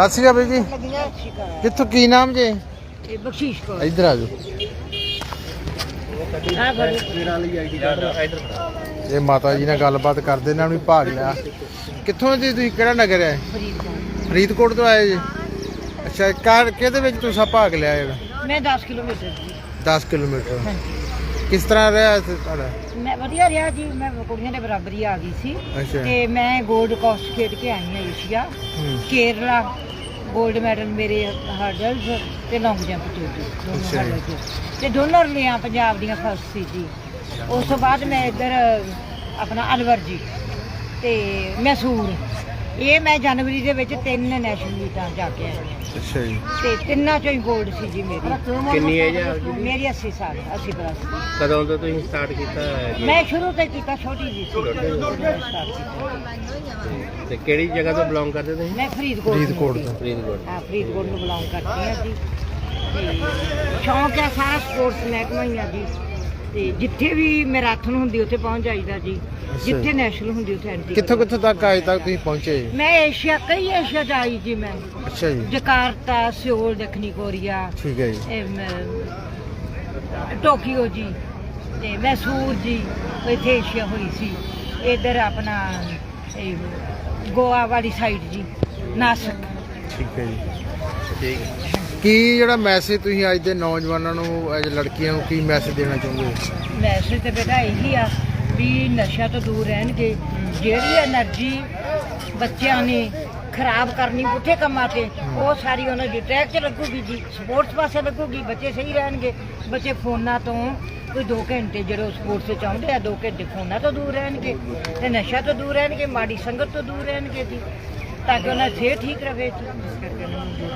ਸਤਿ ਸ਼੍ਰੀ ਅਕਾਲ ਜੀ। ਕਿੱਥੋਂ ਕੀ ਨਾਮ ਜੇ? ਇਹ ਬਖਸ਼ੀਸ਼ ਕੋ ਇੱਧਰ ਆ ਜਾਓ। ਇਹ ਮਾਤਾ ਜੀ ਨਾਲ ਗੱਲਬਾਤ ਕਰਦੇ ਇਹਨਾਂ ਨੂੰ ਵੀ ਭਾਗ ਲਿਆ। ਕਿੱਥੋਂ ਜੀ ਤੁਸੀਂ ਕਿਹੜਾ ਨਗਰ ਹੈ? ਫਰੀਦਕੋਟ। ਤੋਂ ਆਏ ਜੀ? ਅੱਛਾ ਕਾਰ ਕਿਹਦੇ ਵਿੱਚ ਤੁਸੀਂ ਭਾਗ ਲਿਆ ਜਿਹੜਾ ਮੈਂ 10 ਕਿਲੋਮੀਟਰ ਦੀ। 10 ਕਿਲੋਮੀਟਰ। ਕਿਸ ਤਰ੍ਹਾਂ ਰਿਹਾ ਤੁਹਾਡਾ? ਮੈਂ ਵਧੀਆ ਰਿਹਾ ਜੀ ਮੈਂ ਕੁੜੀਆਂ ਦੇ ਬਰਾਬਰ ਆ ਗਈ ਸੀ। ਤੇ ਮੈਂ 골ਡ ਕਾਸਟ ਖੇਡ ਕੇ ਆਈ ਹਾਂ ਏਸ਼ੀਆ। ਕੇਰਲਾ 골ਡ ਮੈਡਲ ਮੇਰੇ ਹਰਡਲਸ ਤੇ ਲੌਂਗ ਜੰਪ ਚ ਜੀ, ਦੋਨੋਂ ਅੱਛਾ ਜੀ। 'ਚ। ਤੇ ਦੋਨੋਂ ਰਲੀਆਂ ਪੰਜਾਬ ਦੀਆਂ ਫਸਟ ਸੀ ਜੀ ਉਸ ਤੋਂ ਬਾਅਦ ਮੈਂ ਇੱਧਰ ਆਪਣਾ ਅਲਵਰ ਜੀ ਤੇ ਮੈਸੂਰ ਇਹ ਮੈਂ ਜਨਵਰੀ ਦੇ ਵਿੱਚ ਤਿੰਨ ਨੈਸ਼ਨਲ ਮੀਟਾਂ ਜਾ ਕੇ ਆਈ ਹਾਂ ਅੱਛਾ ਜੀ। ਤੇ ਤਿੰਨਾਂ ਚੋਂ ਹੀ 골ਡ ਸੀ ਜੀ ਮੇਰੀ। ਕਿੰਨੀ ਏਜ ਹੈ ਜੀ ਮੇਰੀ 80 ਸਾਲ 80 ਪਲੱਸ ਕਦੋਂ ਤੋਂ ਤੁਸੀਂ ਸਟਾਰਟ ਕੀਤਾ ਹੈ ਜੀ ਮੈਂ ਸ਼ੁਰੂ ਤੋਂ ਹੀ ਕੀਤਾ ਛੋਟੀ ਜੀ ਸੀ। ਜਦੋਂ ਮੈਂ start ਕੀਤਾ। ਤੇ ਕਿਹੜੀ ਜਗ੍ਹਾ ਤੋਂ ਬਿਲੋਂਗ ਕਰਦੇ ਤੁਸੀਂ? ਮੈਂ ਫਰੀਦਕੋਟ ਫਰੀਦਕੋਟ ਤੋਂ। ਫਰੀਦਕੋਟ। ਹਾਂ ਫਰੀਦਕੋਟ ਨੂੰ ਬਿਲੋਂਗ ਕਰਦੀ ਹਾਂ ਜੀ। ਤੇ ਸ਼ੌਂਕ ਹੈ ਸਾਰਾ ਸਪੋਰਟਸ ਮਹਿਕਮਾ ਹੀ ਆ ਜੀ। ਤੇ ਜਿੱਥੇ ਵੀ ਮੈਰਾਥਨ ਹੁੰਦੀ ਉੱਥੇ ਪਹੁੰਚ ਜਾਈਦਾ ਜੀ। ਜਿੱਥੇ ਨੈਸ਼ਨਲ ਹੁੰਦੀ ਉੱਥੇ ਐਂਟਰੀ ਕਿੱਥੋਂ ਕਿੱਥੋਂ ਤੱਕ ਅਜੇ ਤੱਕ ਤੁਸੀਂ ਪਹੁੰਚੇ? ਜੀ ਮੈਂ ਏਸ਼ੀਆ ਕਈ ਏਸ਼ੀਆ ਚ ਆਈ ਜੀ ਮੈਂ। ਅੱਛਾ ਜੀ। ਜਕਾਰਤਾ ਸਿਓਲ ਦੱਖਣੀ ਕੋਰੀਆ। ਠੀਕ ਹੈ ਜੀ। ਇਹ ਮ- ਟੋਕੀਓ ਜੀ। ਤੇ ਮੈਸੂਰ ਜੀ ਇੱਥੇ ਏਸ਼ੀਆ ਹੋਈ ਸੀ। ਇਧਰ ਆਪਣਾ ਇਹ ਗੋਆ ਵਾਲੀ ਸਾਈਡ ਜੀ ਨਾਸਕ। ਠੀਕ ਹੈ ਜੀ। ਠੀਕ ਹੈ। ਕੀ ਜਿਹੜਾ ਮੈਸੇਜ ਤੁਸੀਂ ਅੱਜ ਦੇ ਨੌਜਵਾਨਾਂ ਨੂੰ ਅੱਜ ਲੜਕੀਆਂ ਨੂੰ ਕੀ ਮੈਸੇਜ ਦੇਣਾ ਚਾਹੁੰਦੇ ਹੋ? ਮੈਸੇਜ ਤੇ ਬੇਟਾ ਇਹੀ ਆ ਵੀ ਨਸ਼ਾ ਤੋਂ ਦੂਰ ਰਹਿਣਗੇ। ਜਿਹੜੀ એનર્ਜੀ ਬੱਚਿਆਂ ਨੇ ਖਰਾਬ ਕਰਨੀ ਪੁੱਠੇ ਕੰਮਾਂ ਤੇ ਉਹ ਸਾਰੀ ਉਹਨਾਂ ਦੀ ਟਰੈਕ 'ਚ ਲੱਗੂਗੀ ਜੀ ਸਪੋਰਟਸ ਪਾਸੇ ਲੱਗੂਗੀ ਬੱਚੇ ਸਹੀ ਰਹਿਣਗੇ। ਬੱਚੇ ਫੋਨਾਂ ਤੋਂ ਕੋਈ 2 ਘੰਟੇ ਜਿਹੜੇ ਸਪੋਰਟਸ ਵਿੱਚ ਆਉਂਦੇ ਆ 2 ਘੰਟੇ ਫੋਨਾਂ ਤੋਂ ਦੂਰ ਰਹਿਣਗੇ ਤੇ ਨਸ਼ਾ ਤੋਂ ਦੂਰ ਰਹਿਣਗੇ ਮਾੜੀ ਸੰਗਤ ਤੋਂ ਦੂਰ ਰਹਿਣਗੇ ਜੀ ਤਾਂ ਕਿ ਉਹਨਾਂ ਸਿਹਤ ਠੀਕ ਰਹੇ ਜੀ। ਇਸ ਕਰਕੇ ਉਹਨਾਂ ਨੂੰ ਦੂਰ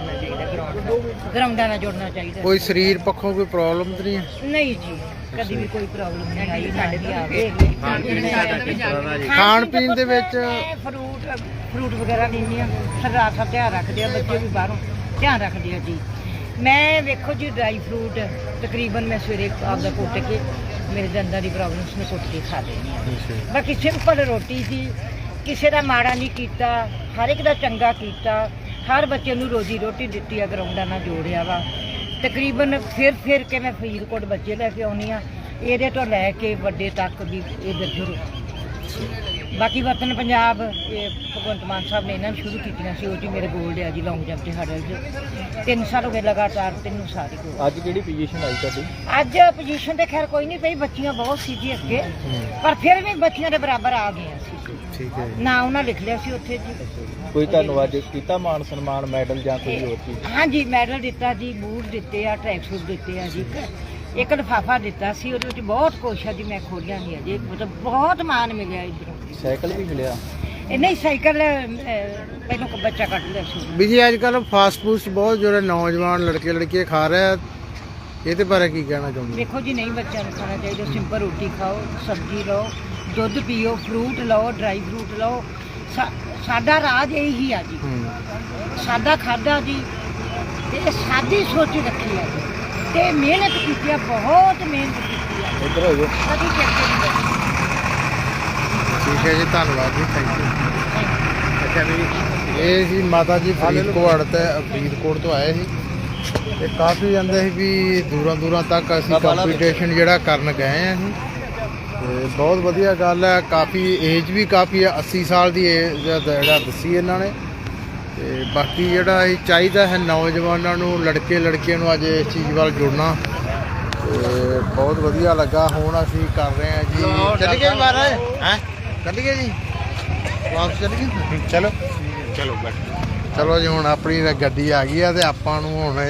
ਗਰਾਊਂਡਾਂ ਨਾਲ ਜੁੜਨਾ ਚਾਹੀਦਾ। ਕੋਈ ਸਰੀਰ ਪੱਖੋਂ ਕੋਈ ਪ੍ਰੋਬਲਮ ਤਾਂ ਨਹੀਂ ਹੈ? ਨਹੀਂ ਜੀ ਕਦੀ ਵੀ ਕੋਈ ਪ੍ਰੋਬਲਮ ਨਹੀਂ ਆਈ ਨਾ ਵੀ ਆਵੇ। ਖਾਣ ਪੀਣ ਸਾਡਾ ਦਾ ਜੀ। ਖਾਣ ਪੀਣ ਦੇ ਵਿੱਚ ਮੈਂ ਫਰੂਟ ਫਰੂਟ ਵਗੈਰਾ ਲੈਂਦੀ ਆ ਸਰਦਾਰ ਸਾਹਿਬ ਧਿਆਨ ਰੱਖਦੇ ਆ ਬੱਚੇ ਵੀ ਬਾਹਰੋਂ ਧਿਆਨ ਰੱਖਦੇ ਆ ਜੀ। ਮੈਂ ਵੇਖੋ ਜੀ ਡਰਾਈ ਫਰੂਟ ਤਕਰੀਬਨ ਮੈਂ ਸਵੇਰੇ ਆਪਦਾ ਕੁੱਟ ਕੇ ਮੇਰੇ ਦੰਦਾਂ ਦੀ ਪ੍ਰੋਬਲਮਸ ਨੂੰ ਕੁੱਟ ਕੇ ਖਾ ਲੈਂਦੀ ਆ ਬਾਕੀ ਸਿੰਪਲ ਰੋਟੀ ਜੀ ਕਿਸੇ ਦਾ ਮਾੜਾ ਨਹੀਂ ਕੀਤਾ ਹਰ ਇੱਕ ਦਾ ਚੰਗਾ ਕੀਤਾ ਹਰ ਬੱਚੇ ਨੂੰ ਰੋਜੀ ਰੋਟੀ ਦਿੱਤੀ ਆ ਗਰਾਊਂਡਾਂ ਨਾਲ ਜੋੜਿਆ ਵਾ। ਤਕਰੀਬਨ ਫਿਰ ਫਿਰ ਕੇ ਮੈਂ ਫਰੀਦਕੋਟ ਬੱਚੇ ਲੈ ਕੇ ਆਉਣੀ ਆ ਇਹਦੇ ਤੋਂ ਲੈ ਕੇ ਵੱਡੇ ਤੱਕ ਵੀ ਇਹ ਜੁੜੋ ਬਾਕੀ ਵਤਨ ਪੰਜਾਬ ਇਹ ਭਗਵੰਤ ਮਾਨ ਸਾਹਿਬ ਨੇ ਇਹਨਾਂ ਨੂੰ ਸ਼ੁਰੂ ਕੀਤੀਆਂ ਸੀ ਉਹ ਜੀ ਮੇਰੇ ਗੋਲਡ ਆ ਜੀ ਲੌਂਗ ਜੰਪ ਤੇ ਹਰਲ ਚ ਤਿੰਨ ਸਾਲ ਹੋ ਗਏ ਲਗਾਤਾਰ ਤਿੰਨ ਸਾਲ ਹੀ gold। ਅੱਜ ਕਿਹੜੀ ਪੋਜੀਸ਼ਨ ਆਈ ਤੁਹਾਡੀ? ਅੱਜ ਪੋਜੀਸ਼ਨ ਤੇ ਖੈਰ ਕੋਈ ਨਹੀਂ ਪਈ ਬੱਚੀਆਂ ਬਹੁਤ ਸੀ ਜੀ ਅੱਗੇ। ਪਰ ਫਿਰ ਵੀ ਬੱਚੀਆਂ ਦੇ ਬਰਾਬਰ ਆ ਗਏ ਅਸੀਂ ਠੀਕ ਹੈ ਜੀ। ਨਾ ਉਹਨਾਂ ਲਿਖ ਲਿਆ ਸੀ ਉੱਥੇ ਜੀ। ਕੋਈ ਤੁਹਾਨੂੰ ਅੱਜ ਕੀਤਾ ਮਾਨ ਸਨਮਾਨ ਮੈਡਲ ਜਾਂ ਕੋਈ ਹੋਰ ਚੀਜ਼? ਹਾਂਜੀ ਮੈਡਲ ਦਿੱਤਾ ਜੀ ਬੂਟ ਦਿੱਤੇ ਆ ਟਰੈਕ ਸੂਟ ਦਿੱਤੇ ਆ ਜੀ। ਇੱਕ ਲਿਫਾਫਾ ਦਿੱਤਾ ਸੀ ਉਹਦੇ ਵਿੱਚ ਬਹੁਤ ਕੁਛ ਆ ਜੀ ਮੈਂ ਖੋਲਿਆ ਨਹੀਂ ਅਜੇ। ਮਤਲਬ ਬਹੁਤ ਮਾਣ ਮਿਲਿਆ ਇਧਰੋਂ। ਸਾਈਕਲ ਵੀ ਮਿਲਿਆ? ਇਹ ਨਹੀਂ ਸਾਈਕਲ ਅਹ, ਪਹਿਲਾਂ ਕੋ ਬੱਚਾ ਕੱਢ ਲਿਆ ਸੀ। ਵੀ ਜੀ ਅੱਜ ਕੱਲ ਫਾਸਟ ਫੂਡ ਬਹੁਤ ਜਿਹੜੇ ਨੌਜਵਾਨ ਲੜਕੇ ਲੜਕੀਆਂ ਖਾ ਰਹੇ ਆ। ਇਹਦੇ ਬਾਰੇ ਕੀ ਕਹਿਣਾ ਚਾਹੁੰਦੇ? ਦੇਖੋ ਜੀ ਨਹੀਂ ਬੱਚਿਆਂ ਨੂੰ ਖਾਣਾ ਚਾਹੀਦਾ। ਸਿੰਪਲ ਰੋਟੀ ਖਾਓ ਸਬਜ਼ੀ ਲਓ ਦੁੱਧ ਪੀਓ ਫਰੂਟ ਲਓ ਡਰਾਈ ਫਰੂਟ ਲਓ। ਸਾ- ਸਾਡਾ ਰਾਜ ਇਹੀ ਆ ਜੀ। ਹੂੰ। ਸਾਦਾ ਖਾਦਾ ਜੀ। ਤੇ ਸਾਦੀ ਸੋਚ ਰੱਖੀ ਆ ਜੀ। ਤੇ ਮਿਹਨਤ ਕੀਤੀ ਆ ਬਹੁਤ ਮਿਹਨਤ ਕੀਤੀ ਆ। ਇੱਧਰ ਹੋ ਜਾਓ। ਕਦੀ ਚੱਕਰ ਨਹੀਂ ਬਣੀ। ਠੀਕ ਹੈ ਜੀ ਧੰਨਵਾਦ ਜੀ ਥੈਂਕ ਯੂ ਅੱਛਾ ਵੀ ਇਹ ਸੀ ਮਾਤਾ ਜੀ ਫਰੀਦਕੋਟ ਤੇ ਫਰੀਦਕੋਟ ਤੋਂ ਆਏ ਸੀ। ਤੇ ਕਾਫੀ ਜਾਂਦੇ ਸੀ ਵੀ ਦੂਰਾਂ ਦੂਰਾਂ ਤੱਕ ਅਸੀਂ ਕੰਪੀਟੀਸ਼ਨ ਜਿਹੜਾ ਕਰਨ ਗਏ ਆ ਅਸੀਂ ਤੇ ਬਹੁਤ ਵਧੀਆ ਗੱਲ ਹੈ ਕਾਫੀ ਏਜ ਵੀ ਕਾਫੀ ਆ 80 ਸਾਲ ਦੀ ਏਜ ਜਿਹੜਾ ਦੱਸੀ ਇਹਨਾਂ ਨੇ। ਤੇ ਬਾਕੀ ਜਿਹੜਾ ਇਹ ਚਾਹੀਦਾ ਹੈ ਨੌਜਵਾਨਾਂ ਨੂੰ ਲੜਕੇ ਲੜਕੀਆਂ ਨੂੰ ਅੱਜ ਇਸ ਚੀਜ਼ ਵੱਲ ਜੁੜਨਾ। ਤੇ ਬਹੁਤ ਵਧੀਆ ਲੱਗਾ ਹੁਣ ਅਸੀਂ ਕਰ ਰਹੇ ਹਾਂ ਜੀ। ਚੱਲ ਗਏ ਮਹਾਰਾਜ। ਹੈ? ਚੱਲ ਗਏ ਜੀ? ਵਾਪਸ ਚੱਲ ਗਏ? ਚਲੋ। ਚਲੋ ਬੈਠ। ਚਲੋ ਜੀ ਹੁਣ ਆਪਣੀ ਗੱਡੀ ਆ ਗਈ ਆ ਤੇ ਆਪਾਂ ਨੂੰ ਹੁਣ